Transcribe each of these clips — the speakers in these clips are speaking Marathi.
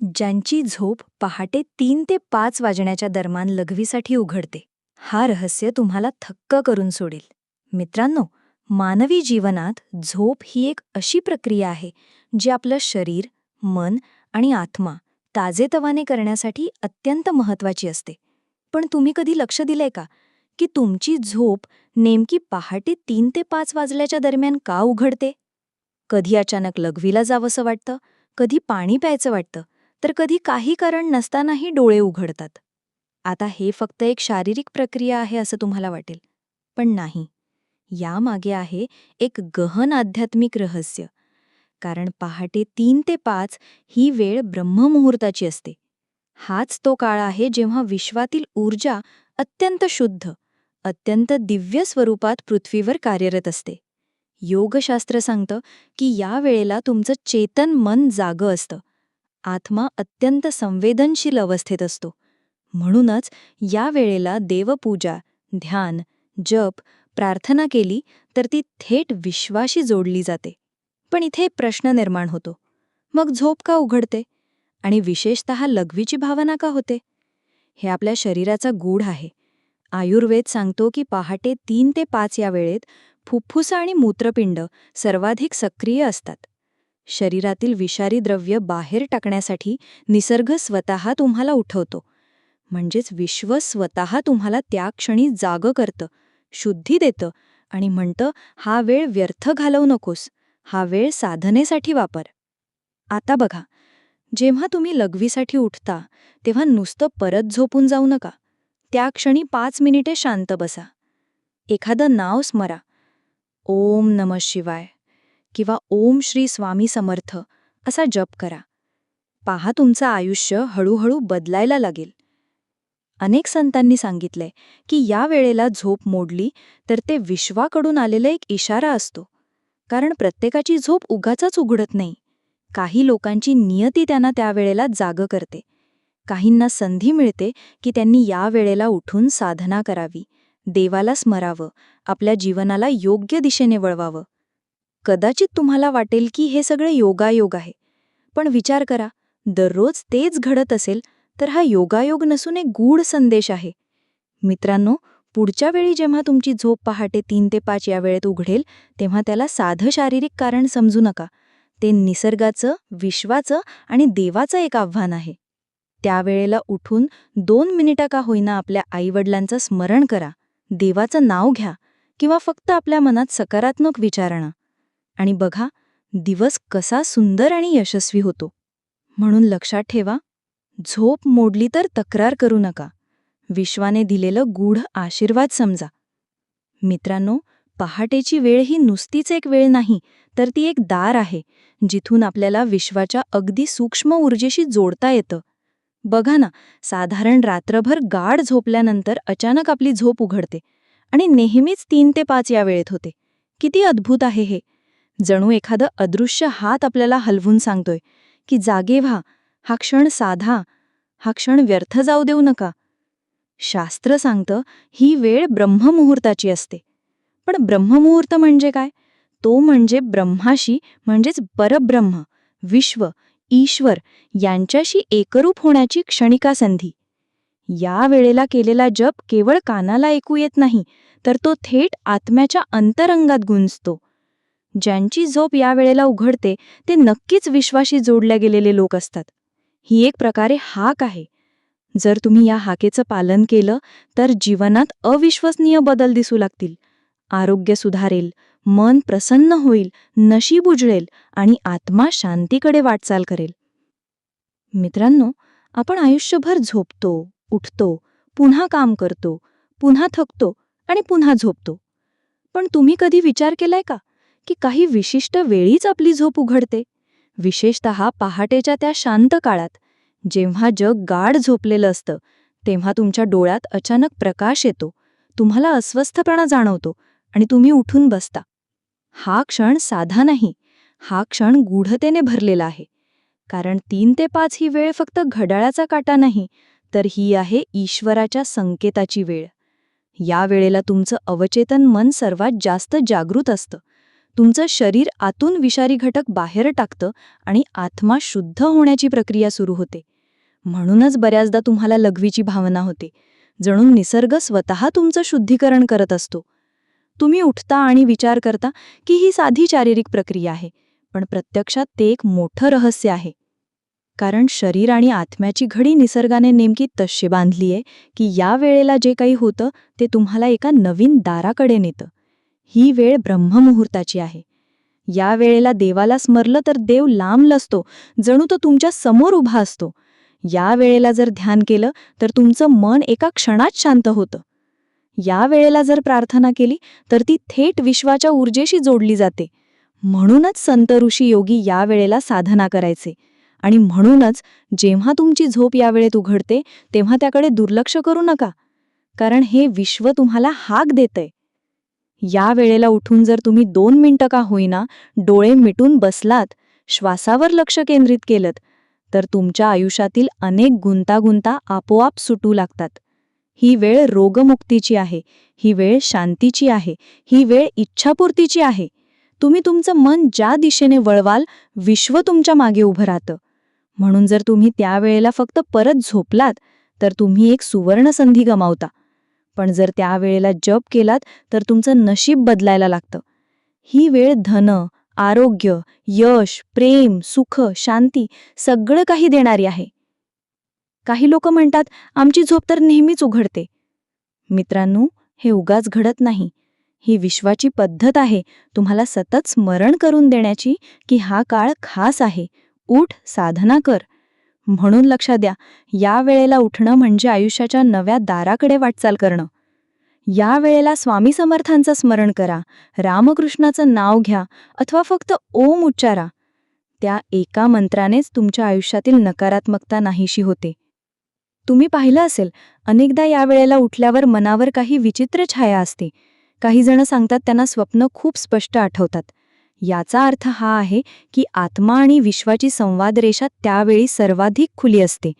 ज्यांची झोप पहाटे तीन ते पाच वाजण्याच्या दरम्यान लघवीसाठी उघडते. हा रहस्य तुम्हाला थक्क करून सोडेल. मित्रांनो मानवी जीवनात झोप ही एक अशी प्रक्रिया आहे जी आपलं शरीर मन आणि आत्मा ताजेतवाने करण्यासाठी अत्यंत महत्वाची असते. पण तुम्ही कधी लक्ष दिलंय का की तुमची झोप नेमकी पहाटे तीन ते पाच वाजल्याच्या दरम्यान का उघडते? कधी अचानक लघवीला जावंसं वाटतं? कधी पाणी प्यायचं वाटतं? तर कधी काही कारण नसतानाही डोळे उघडतात. आता हे फक्त एक शारीरिक प्रक्रिया आहे असं तुम्हाला वाटेल. पण नाही. यामागे आहे एक गहन आध्यात्मिक रहस्य. कारण पहाटे तीन ते पाच ही वेळ ब्रह्ममुहूर्ताची असते. हाच तो काळ आहे जेव्हा विश्वातील ऊर्जा अत्यंत शुद्ध अत्यंत दिव्य स्वरूपात पृथ्वीवर कार्यरत असते. योगशास्त्र सांगतं की या वेळेला तुमचं चेतन मन जागं असतं. आत्मा अत्यंत संवेदनशील अवस्थेत असतो. म्हणूनच या वेळेला देवपूजा ध्यान जप प्रार्थना केली तर ती थेट विश्वाशी जोडली जाते. पण इथे प्रश्न निर्माण होतो. मग झोप का उघडते? आणि विशेषत लघवीची भावना का होते? हे आपल्या शरीराचा गूढ आहे. आयुर्वेद सांगतो की पहाटे तीन ते पाच या वेळेत फुफ्फुस आणि मूत्रपिंड सर्वाधिक सक्रिय असतात. शरीरातील विषारी द्रव्य बाहेर टाकण्यासाठी निसर्ग स्वतः तुम्हाला उठवतो. म्हणजेच विश्व स्वतः तुम्हाला त्या क्षणी जागं करतं शुद्धी देतं आणि म्हणतं हा वेळ व्यर्थ घालवू नकोस हा वेळ साधनेसाठी वापर. आता बघा जेव्हा तुम्ही लघवीसाठी उठता तेव्हा नुसतं परत झोपून जाऊ नका. त्या क्षणी पाच मिनिटे शांत बसा. एखादं नाव स्मरा. ओम नम शिवाय. किंवा ओम श्री स्वामी समर्थ असा जप करा. पहा तुमचं आयुष्य हळूहळू बदलायला लागेल. अनेक संतांनी सांगितले की या वेळेला झोप मोडली तर ते विश्वाकडून आलेला एक इशारा असतो. कारण प्रत्येकाची झोप उगाचाच उघडत नाही. काही लोकांची नियती त्यांना त्यावेळेला जाग करते. काहींना संधी मिळते की त्यांनी या वेळेला उठून साधना करावी देवाला स्मरावं आपल्या जीवनाला योग्य दिशेने वळवावं. कदाचित तुम्हाला वाटेल की हे सगळे योगायोग आहे. पण विचार करा दररोज तेच घडत असेल तर हा योगायोग नसून एक गूढ संदेश आहे. मित्रांनो पुढच्या वेळी जेव्हा तुमची झोप पहाटे तीन ते पाच या वेळेत उघडेल तेव्हा त्याला साधं शारीरिक कारण समजू नका. ते निसर्गाचं विश्वाचं आणि देवाचं एक आव्हान आहे. त्यावेळेला उठून दोन मिनिटं का होईना आपल्या आईवडिलांचं स्मरण करा. देवाचं नाव घ्या किंवा फक्त आपल्या मनात सकारात्मक विचारणा. आणि बघा दिवस कसा सुंदर आणि यशस्वी होतो. म्हणून लक्षात ठेवा झोप मोडली तर तक्रार करू नका. विश्वाने दिलेलं गूढ आशीर्वाद समजा. मित्रांनो पहाटेची वेळ ही नुसतीच एक वेळ नाही तर ती एक दार आहे जिथून आपल्याला विश्वाच्या अगदी सूक्ष्म ऊर्जेशी जोडता येतं. बघा ना साधारण रात्रभर गाढ झोपल्यानंतर अचानक आपली झोप उघडते आणि नेहमीच तीन ते पाच या वेळेत होते. किती अद्भुत आहे हे! जणू एखादं अदृश्य हात आपल्याला हलवून सांगतोय की जागे व्हा हा क्षण साधा हा क्षण व्यर्थ जाऊ देऊ नका. शास्त्र सांगतं ही वेळ ब्रह्ममुहूर्ताची असते. पण ब्रह्ममुहूर्त म्हणजे काय? तो म्हणजे ब्रह्माशी म्हणजेच परब्रह्म विश्व ईश्वर यांच्याशी एकरूप होण्याची क्षणिका संधी या वेळेला केलेला जप केवळ कानाला ऐकू येत नाही तर तो थेट आत्म्याच्या अंतरंगात गुंजतो. ज्यांची झोप या वेळेला उघडते ते नक्कीच विश्वाशी जोडल्या गेलेले लोक असतात. ही एक प्रकारे हाक आहे. जर तुम्ही या हाकेचं पालन केलं तर जीवनात अविश्वसनीय बदल दिसू लागतील. आरोग्य सुधारेल मन प्रसन्न होईल नशीब उजळेल आणि आत्मा शांतीकडे वाटचाल करेल. मित्रांनो आपण आयुष्यभर झोपतो उठतो पुन्हा काम करतो पुन्हा थकतो आणि पुन्हा झोपतो. पण तुम्ही कधी विचार केलाय का? की काही विशिष्ट वेळीच आपली झोप उघडते. विशेषत पहाटेच्या त्या शांत काळात जेव्हा जग गाढ झोपलेलं असतं तेव्हा तुमच्या डोळ्यात अचानक प्रकाश येतो. तुम्हाला अस्वस्थपणा जाणवतो आणि तुम्ही उठून बसता. हा क्षण साधा नाही हा क्षण गूढतेने भरलेला आहे. कारण तीन ते पाच ही वेळ फक्त घड्याळाचा काटा नाही तर ही आहे ईश्वराच्या संकेताची वेळ. या वेळेला तुमचं अवचेतन मन सर्वात जास्त जागृत असतं. तुमचं शरीर आतून विषारी घटक बाहेर टाकतं आणि आत्मा शुद्ध होण्याची प्रक्रिया सुरू होते. म्हणूनच बऱ्याचदा तुम्हाला लघवीची भावना होते. जणू निसर्ग स्वतः तुमचं शुद्धीकरण करत असतो. तुम्ही उठता आणि विचार करता की ही साधी शारीरिक प्रक्रिया आहे पण प्रत्यक्षात ते एक मोठं रहस्य आहे. कारण शरीर आणि आत्म्याची घडी निसर्गाने नेमकी तशी बांधली आहे की या वेळेला जे काही होतं ते तुम्हाला एका नवीन दाराकडे नेतं. ही वेळ ब्रह्ममुहूर्ताची आहे. या वेळेला देवाला स्मरलं तर देव लांब लसतो जणू तो तुमच्यासमोर उभा असतो. या वेळेला जर ध्यान केलं तर तुमचं मन एका क्षणात शांत होतं. या वेळेला जर प्रार्थना केली तर ती थेट विश्वाच्या ऊर्जेशी जोडली जाते. म्हणूनच संत ऋषी योगी या वेळेला साधना करायचे. आणि म्हणूनच जेव्हा तुमची झोप या वेळेत उघडते तेव्हा त्याकडे दुर्लक्ष करू नका. कारण हे विश्व तुम्हाला हाक देतंय. या वेळेला उठून जर तुम्ही दोन मिनिटं का होईना डोळे मिटून बसलात श्वासावर लक्ष केंद्रित केलं तर तुमच्या आयुष्यातील अनेक गुंतागुंता आपोआप सुटू लागतात. ही वेळ रोगमुक्तीची आहे ही वेळ शांतीची आहे ही वेळ इच्छापूर्तीची आहे. तुम्ही तुमचं मन ज्या दिशेने वळवाल विश्व तुमच्या मागे उभं राहतं. म्हणून जर तुम्ही त्यावेळेला फक्त परत झोपलात तर तुम्ही एक सुवर्ण संधी गमावता. पण जर त्यावेळेला जप केलात तर तुमचं नशीब बदलायला लागतं. ही वेळ धन आरोग्य यश प्रेम सुख शांती सगळं काही देणारी आहे. काही लोक म्हणतात आमची झोप तर नेहमीच उघडते. मित्रांनो हे उगाच घडत नाही. ही विश्वाची पद्धत आहे तुम्हाला सतत स्मरण करून देण्याची की हा काळ खास आहे. उठ साधना कर. म्हणून लक्षात द्या या वेळेला उठणं म्हणजे आयुष्याच्या नव्या दाराकडे वाटचाल करणं. या वेळेला स्वामी समर्थांचं स्मरण करा रामकृष्णाचं नाव घ्या अथवा फक्त ओम उच्चारा. त्या एका मंत्रानेच तुमच्या आयुष्यातील नकारात्मकता नाहीशी होते. तुम्ही पाहिलं असेल अनेकदा या वेळेला उठल्यावर मनावर काही विचित्र छाया असते. काही जण सांगतात त्यांना स्वप्न खूप स्पष्ट आठवतात. याचा अर्थ हा आहे की आत्मा आणि विश्वाची संवाद रेषा त्यावेळी सर्वाधिक खुली असते.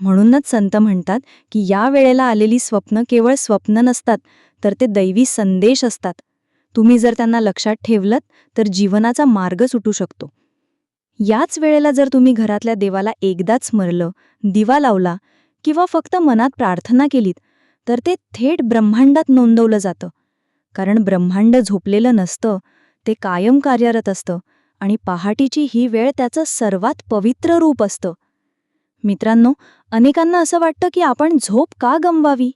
म्हणूनच संत म्हणतात की या वेळेला आलेली स्वप्न केवळ स्वप्न नसतात तर ते दैवी संदेश असतात. तुम्ही जर त्यांना लक्षात ठेवलत तर जीवनाचा मार्ग सुटू शकतो. याच वेळेला जर तुम्ही घरातल्या देवाला एकदाच स्मरलं दिवा लावला किंवा फक्त मनात प्रार्थना केलीत तर ते थेट ब्रह्मांडात नोंदवलं जातं. कारण ब्रह्मांड झोपलेलं नसतं ते कायम कार्यरत असतं आणि पहाटीची ही वेळ त्याचं सर्वात पवित्र रूप असतं. मित्रांनो अनेकांना असं वाटतं की आपण झोप का गमवावी?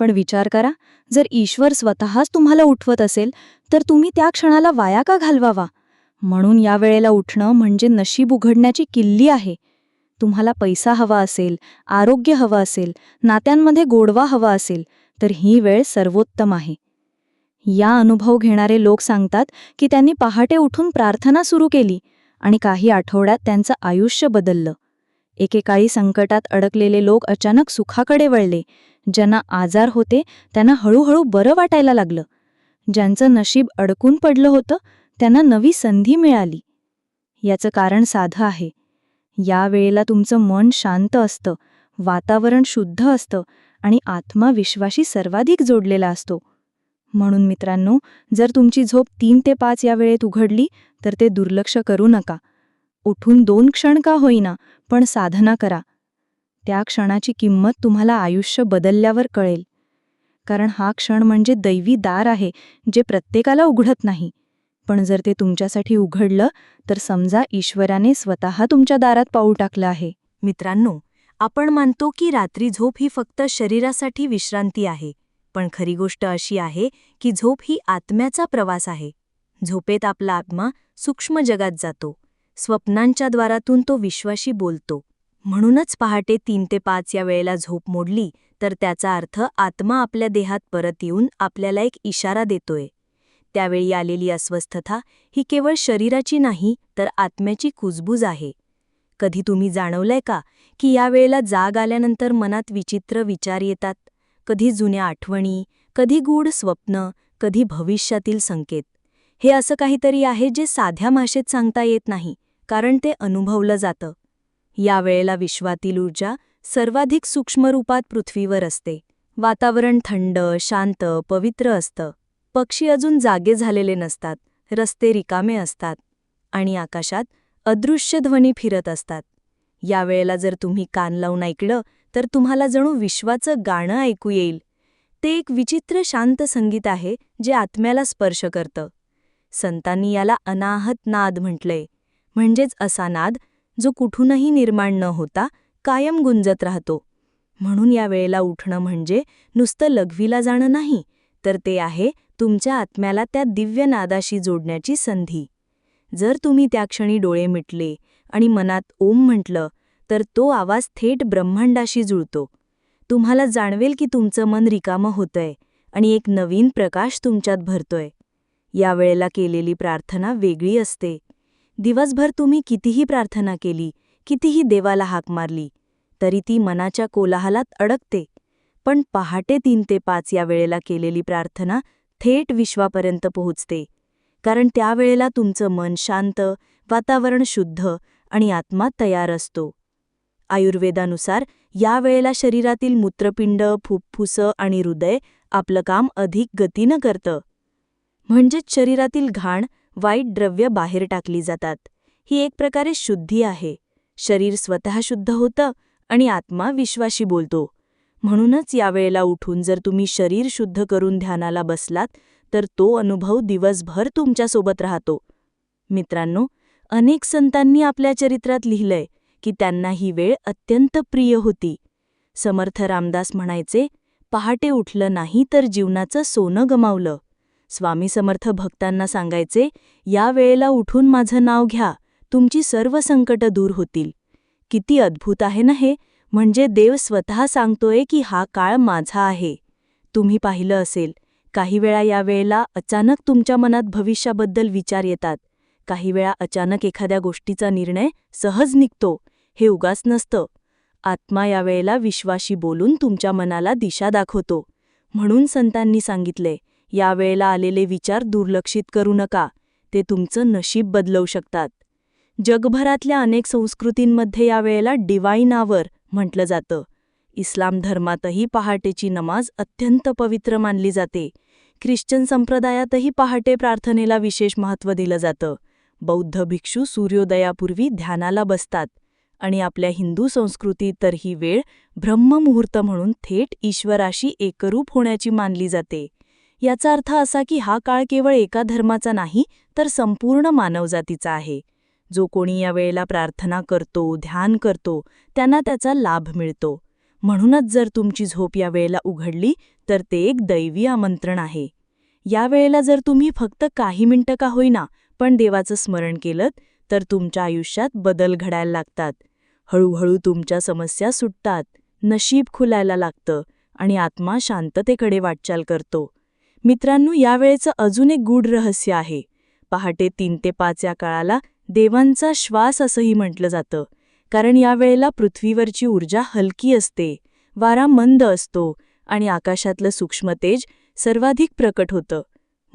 पण विचार करा जर ईश्वर स्वतःच तुम्हाला उठवत असेल तर तुम्ही त्या क्षणाला वाया का घालवावा? म्हणून या वेळेला उठणं म्हणजे नशीब उघडण्याची किल्ली आहे. तुम्हाला पैसा हवा असेल आरोग्य हवं असेल नात्यांमध्ये गोडवा हवा असेल तर ही वेळ सर्वोत्तम आहे. या अनुभव घेणारे लोक सांगतात की त्यांनी पहाटे उठून प्रार्थना सुरू केली आणि काही आठवड्यात त्यांचं आयुष्य बदललं. एकेकाळी संकटात अडकलेले लोक अचानक सुखाकडे वळले. ज्यांना आजार होते त्यांना हळूहळू बरं वाटायला लागलं. ज्यांचं नशीब अडकून पडलं होतं त्यांना नवी संधी मिळाली. याचं कारण साधं आहे. या वेळेला तुमचं मन शांत असतं वातावरण शुद्ध असतं आणि आत्मा विश्वाशी सर्वाधिक जोडलेला असतो. म्हणून मित्रांनो जर तुमची झोप तीन ते पाच या वेळेत उघडली तर ते दुर्लक्ष करू नका. उठून दोन क्षण का होईना पण साधना करा. त्या क्षणाची किंमत तुम्हाला आयुष्य बदलल्यावर कळेल. कारण हा क्षण म्हणजे दैवी दार आहे जे प्रत्येकाला उघडत नाही. पण जर ते तुमच्यासाठी उघडलं तर समजा ईश्वराने स्वतः तुमच्या दारात पाऊल टाकलं आहे. मित्रांनो आपण मानतो की रात्री झोप ही फक्त शरीरासाठी विश्रांती आहे. पण खरी गोष्ट अशी आहे की झोप ही आत्म्याचा प्रवास आहे. झोपेत आपला आत्मा सूक्ष्म जगात जातो. स्वप्नांच्या द्वारातून तो विश्वाशी बोलतो. म्हणूनच पहाटे तीन ते पाच या वेळेला झोप मोडली तर त्याचा अर्थ आत्मा आपल्या देहात परत येऊन आपल्याला एक इशारा देतोय. त्यावेळी आलेली अस्वस्थता ही केवळ शरीराची नाही तर आत्म्याची कुजबूज आहे. कधी तुम्ही जाणवलंय का की या वेळेला जाग आल्यानंतर मनात विचित्र विचार येतात? कधी जुन्या आठवणी कधी गूढ स्वप्न कधी भविष्यातील संकेत. हे असं काहीतरी आहे जे साध्या भाषेत सांगता येत नाही कारण ते अनुभवलं जातं. या वेळेला विश्वातील ऊर्जा सर्वाधिक सूक्ष्म रूपात पृथ्वीवर असते. वातावरण थंड शांत पवित्र असतं. पक्षी अजून जागे झालेले नसतात रस्ते रिकामे असतात आणि आकाशात अदृश्य ध्वनी फिरत असतात. या वेळेला जर तुम्ही कान लावून ऐकलं तर तुम्हाला जणू विश्वाचं गाणं ऐकू येईल. ते एक विचित्र शांत संगीत आहे जे आत्म्याला स्पर्श करतं. संतांनी याला अनाहत नाद म्हटलंय. म्हणजेच असा नाद जो कुठूनही निर्माण न होता कायम गुंजत राहतो. म्हणून या वेळेला उठणं म्हणजे नुसतं लघवीला जाणं नाही तर ते आहे तुमच्या आत्म्याला त्या दिव्य नादाशी जोडण्याची संधी. जर तुम्ही त्या क्षणी डोळे मिटले आणि मनात ओम म्हटलं तर तो आवाज थेट ब्रह्मांडाशी जुळतो. तुम्हाला जाणवेल की तुमचं मन रिकामं होतंय आणि एक नवीन प्रकाश तुमच्यात भरतोय. या वेळेला केलेली प्रार्थना वेगळी असते. दिवसभर तुम्ही कितीही प्रार्थना केली कितीही देवाला हाक मारली तरी ती मनाच्या कोलाहलात अडकते. पण पहाटे तीन ते पाच या वेळेला केलेली प्रार्थना थेट विश्वापर्यंत पोहोचते. कारण त्यावेळेला तुमचं मन शांत वातावरण शुद्ध आणि आत्मा तयार असतो. आयुर्वेदानुसार या वेळेला शरीरातील मूत्रपिंड फुफ्फुसं आणि हृदय आपलं काम अधिक गतीनं करतं. म्हणजेच शरीरातील घाण वाईट द्रव्य बाहेर टाकली जातात. ही एक प्रकारे शुद्धी आहे. शरीर स्वतः शुद्ध होतं आणि आत्मा विश्वाशी बोलतो. म्हणूनच यावेळेला उठून जर तुम्ही शरीर शुद्ध करून ध्यानाला बसलात तर तो अनुभव दिवसभर तुमच्यासोबत राहतो. मित्रांनो अनेक संतांनी आपल्या चरित्रात लिहिलंय की त्यांना ही वेळ अत्यंत प्रिय होती. समर्थ रामदास म्हणायचे पहाटे उठलं नाही तर जीवनाचं सोनं गमावलं स्वामी समर्थ भक्तांना सांगायचे या वेळेला उठून माझं नाव घ्या तुमची सर्व संकट दूर होतील. किती अद्भुत आहे ना हे! म्हणजे देव स्वतः सांगतोय की हा काळ माझा आहे. तुम्ही पाहिलं असेल काही वेळा या वेळेला अचानक तुमच्या मनात भविष्याबद्दल विचार येतात. काही वेळा अचानक एखाद्या गोष्टीचा निर्णय सहज निघतो हे उगाच नसतं. आत्मा यावेळेला विश्वाशी बोलून तुमच्या मनाला दिशा दाखवतो. म्हणून संतांनी सांगितले या वेळेला आलेले विचार दुर्लक्षित करू नका ते तुमचं नशीब बदलवू शकतात. जगभरातल्या अनेक संस्कृतींमध्ये या वेळेला डिवाईन आवर म्हटलं जातं. इस्लाम धर्मातही पहाटेची नमाज अत्यंत पवित्र मानली जाते. ख्रिश्चन संप्रदायातही पहाटे प्रार्थनेला विशेष महत्त्व दिलं जातं. बौद्ध भिक्षू सूर्योदयापूर्वी ध्यानाला बसतात आणि आपल्या हिंदू संस्कृतीत तर ही वेळ ब्रह्ममुहूर्त म्हणून थेट ईश्वराशी एकरूप होण्याची मानली जाते. याचा अर्थ असा की हा काळ केवळ एका धर्माचा नाही तर संपूर्ण मानवजातीचा आहे. जो कोणी या वेळेला प्रार्थना करतो ध्यान करतो त्यांना त्याचा लाभ मिळतो. म्हणूनच जर तुमची झोप या वेळेला उघडली तर ते एक दैवी आमंत्रण आहे. या वेळेला जर तुम्ही फक्त काही मिनिटं का होईना पण देवाचं स्मरण केलं तर तुमच्या आयुष्यात बदल घडायला लागतात. हळूहळू तुमच्या समस्या सुटतात. नशीब खुलायला लागतं आणि आत्मा शांततेकडे वाटचाल करतो. मित्रांनो यावेळेचं अजून एक गूढ रहस्य आहे. पहाटे तीन ते पाच या काळाला देवांचा श्वास असंही म्हटलं जातं. कारण यावेळेला पृथ्वीवरची ऊर्जा हलकी असते वारा मंद असतो आणि आकाशातलं सूक्ष्मतेज सर्वाधिक प्रकट होतं.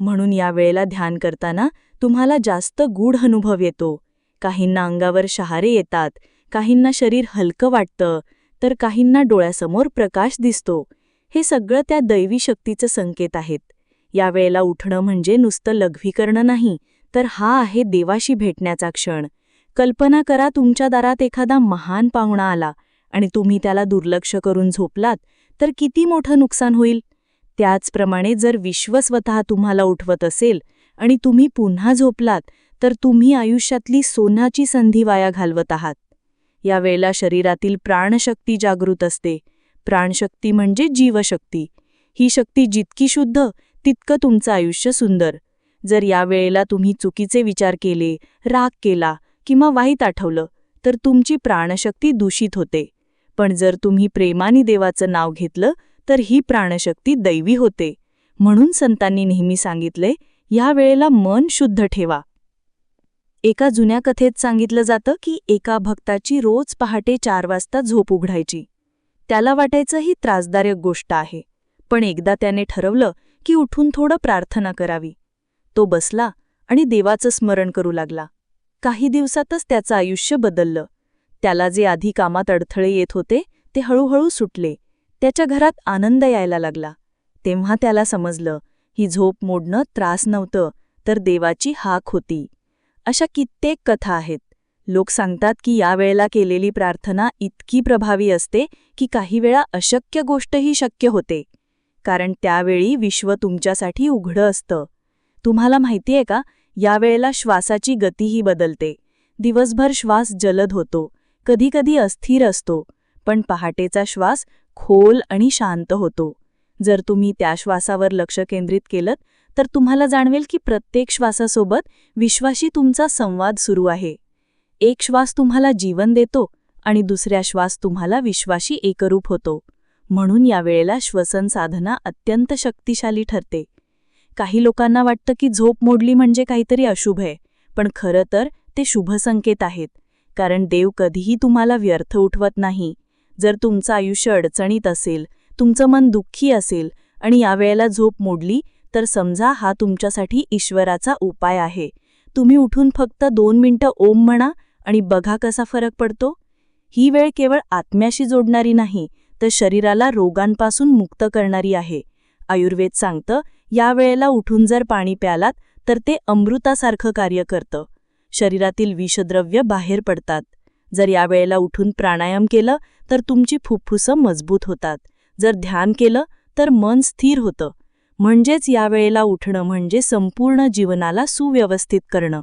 म्हणून या वेळेला ध्यान करताना तुम्हाला जास्त गूढ अनुभव येतो. काहींना अंगावर शहारे येतात काहींना शरीर हलकं वाटतं तर काहींना डोळ्यासमोर प्रकाश दिसतो. हे सगळं त्या दैवी शक्तीचं संकेत आहेत. यावेळेला उठणं म्हणजे नुसतं लघवीकरणं नाही तर हा आहे देवाशी भेटण्याचा क्षण. कल्पना करा तुमच्या दारात एखादा महान पाहुणा आला आणि तुम्ही त्याला दुर्लक्ष करून झोपलात तर किती मोठं नुकसान होईल? त्याचप्रमाणे जर विश्व स्वतः तुम्हाला उठवत असेल आणि तुम्ही पुन्हा झोपलात तर तुम्ही आयुष्यातली सोन्याची संधी वाया घालवत आहात. यावेळेला शरीरातील प्राणशक्ती जागृत असते. प्राणशक्ती म्हणजे जीवशक्ती. ही शक्ती जितकी शुद्ध तितकं तुमचं आयुष्य सुंदर. जर या वेळेला तुम्ही चुकीचे विचार केले राग केला किंवा वाईट आठवलं तर तुमची प्राणशक्ती दूषित होते. पण जर तुम्ही प्रेमाने देवाचं नाव घेतलं तर ही प्राणशक्ती दैवी होते. म्हणून संतांनी नेहमी सांगितले या वेळेला मन शुद्ध ठेवा. एका जुन्या कथेत सांगितलं जातं की एका भक्ताची रोज पहाटे चार वाजता झोप उघडायची. त्याला वाटायचं ही त्रासदायक गोष्ट आहे. पण एकदा त्याने ठरवलं की उठून थोडं प्रार्थना करावी. तो बसला आणि देवाचं स्मरण करू लागला. काही दिवसातच त्याचं आयुष्य बदललं. त्याला जे आधी कामात अडथळे येत होते ते हळूहळू सुटले. त्याच्या घरात आनंद यायला लागला. तेव्हा त्याला समजलं ही झोप मोडणं त्रास नव्हतं तर देवाची हाक होती. अशा कित्येक कथा आहेत. लोक सांगतात की या वेळेला केलेली प्रार्थना इतकी प्रभावी असते की काही वेळा अशक्य गोष्टही शक्य होते. कारण त्यावेळी विश्व तुमच्यासाठी उघडं असतं. तुम्हाला माहितीये का यावेळेला श्वासाची गतीही बदलते. दिवसभर श्वास जलद होतो. कधीकधी अस्थिर असतो. पण पहाटेचा श्वास खोल आणि शांत होतो. जर तुम्ही त्या श्वासावर लक्ष केंद्रित केलं तर तुम्हाला जाणवेल की प्रत्येक श्वासासोबत विश्वाशी तुमचा संवाद सुरू आहे. एक श्वास तुम्हाला जीवन देतो आणि दुसऱ्या श्वास तुम्हाला विश्वाशी एकरूप होतो. म्हणून यावेळेला श्वसन साधना अत्यंत शक्तिशाली ठरते. काही लोकांना वाटतं की झोप मोडली म्हणजे काहीतरी अशुभ आहे पण खरं तर ते शुभ संकेत आहेत कारण देव कधीही तुम्हाला व्यर्थ उठवत नाही. जर तुमचं आयुष्य अडचणीत असेल तुमचं मन दुःखी असेल आणि यावेळेला झोप मोडली तर समजा हा तुमच्यासाठी ईश्वराचा उपाय आहे. तुम्ही उठून फक्त दोन मिनिटं ओम म्हणा आणि बघा कसा फरक पडतो. ही वेळ केवळ आत्म्याशी जोडणारी नाही तर शरीराला रोगांपासून मुक्त करणारी आहे. आयुर्वेद सांगतं या वेळेला उठून जर पाणी प्यालात तर ते अमृतासारखं कार्य करतं. शरीरातील विषद्रव्य बाहेर पडतात. जर या वेळेला उठून प्राणायाम केलं तर तुमची फुफ्फुसं मजबूत होतात. जर ध्यान केलं तर मन स्थिर होतं. म्हणजेच या वेळेला उठणं म्हणजे संपूर्ण जीवनाला सुव्यवस्थित करणं.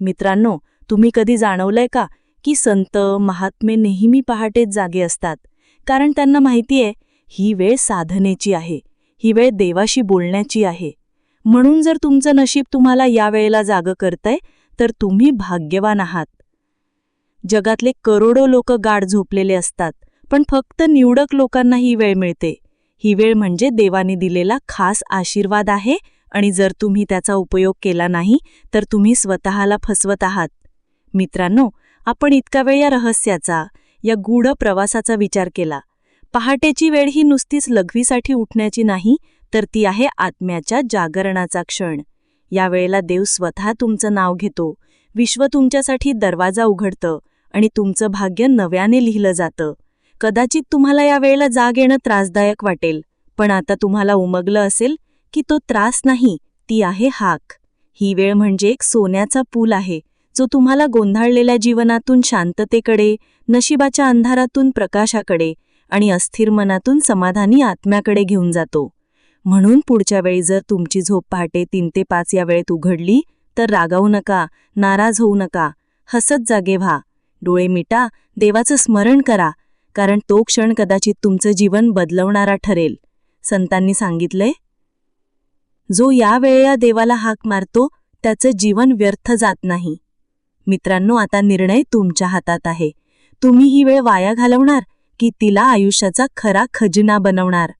मित्रांनो तुम्ही कधी जाणवलंय का की संत महात्मे नेहमी पहाटेच जागे असतात? कारण त्यांना माहितीये ही वेळ साधनेची आहे. ही वेळ देवाशी बोलण्याची आहे. म्हणून जर तुमचं नशीब तुम्हाला या वेळेला जागं करतंय तर तुम्ही भाग्यवान आहात. जगातले करोडो लोक गाढ झोपलेले असतात. पण फक्त निवडक लोकांना ही वेळ मिळते. ही वेळ म्हणजे देवाने दिलेला खास आशीर्वाद आहे आणि जर तुम्ही त्याचा उपयोग केला नाही तर तुम्ही स्वतःला फसवत आहात. मित्रांनो आपण इतका वेळ या रहस्याचा या गूढ प्रवासाचा विचार केला. पहाटेची वेळ ही नुसतीच लघवीसाठी उठण्याची नाही तर ती आहे आत्म्याच्या जागरणाचा क्षण. या वेळेला देव स्वतः तुमचं नाव घेतो. विश्व तुमच्यासाठी दरवाजा उघडतं आणि तुमचं भाग्य नव्याने लिहिलं जातं. कदाचित तुम्हाला या वेळेला जाग येणं त्रासदायक वाटेल. पण आता तुम्हाला उमगलं असेल की तो त्रास नाही ती आहे हाक. ही वेळ म्हणजे एक सोन्याचा पूल आहे जो तुम्हाला गोंधळलेल्या जीवनातून शांततेकडे नशिबाच्या अंधारातून प्रकाशाकडे आणि अस्थिर मनातून समाधानी आत्म्याकडे घेऊन जातो. म्हणून पुढच्या वेळी जर तुमची झोप पहाटे तीन ते पाच या वेळेत उघडली तर रागावू नका नाराज होऊ नका. हसत जागे व्हा. डोळे मिटा देवाचं स्मरण करा. कारण तो क्षण कदाचित तुमचं जीवन बदलवणारा ठरेल. संतांनी सांगितलंय जो या वेळेला देवाला हाक मारतो त्याचं जीवन व्यर्थ जात नाही. मित्रांनो आता निर्णय तुमच्या हातात आहे. तुम्ही ही वेळ वाया घालवणार की तिला आयुष्याचा खरा खजिना बनवणार?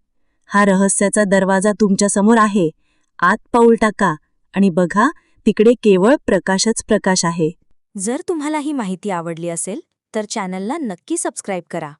हा रहस्याचा दरवाजा तुमच्यासमोर आहे. आत पाऊल टाका आणि बघा तिकडे केवळ प्रकाशच प्रकाश आहे. जर तुम्हाला ही माहिती आवडली असेल तर चॅनलला नक्की सबस्क्राईब करा.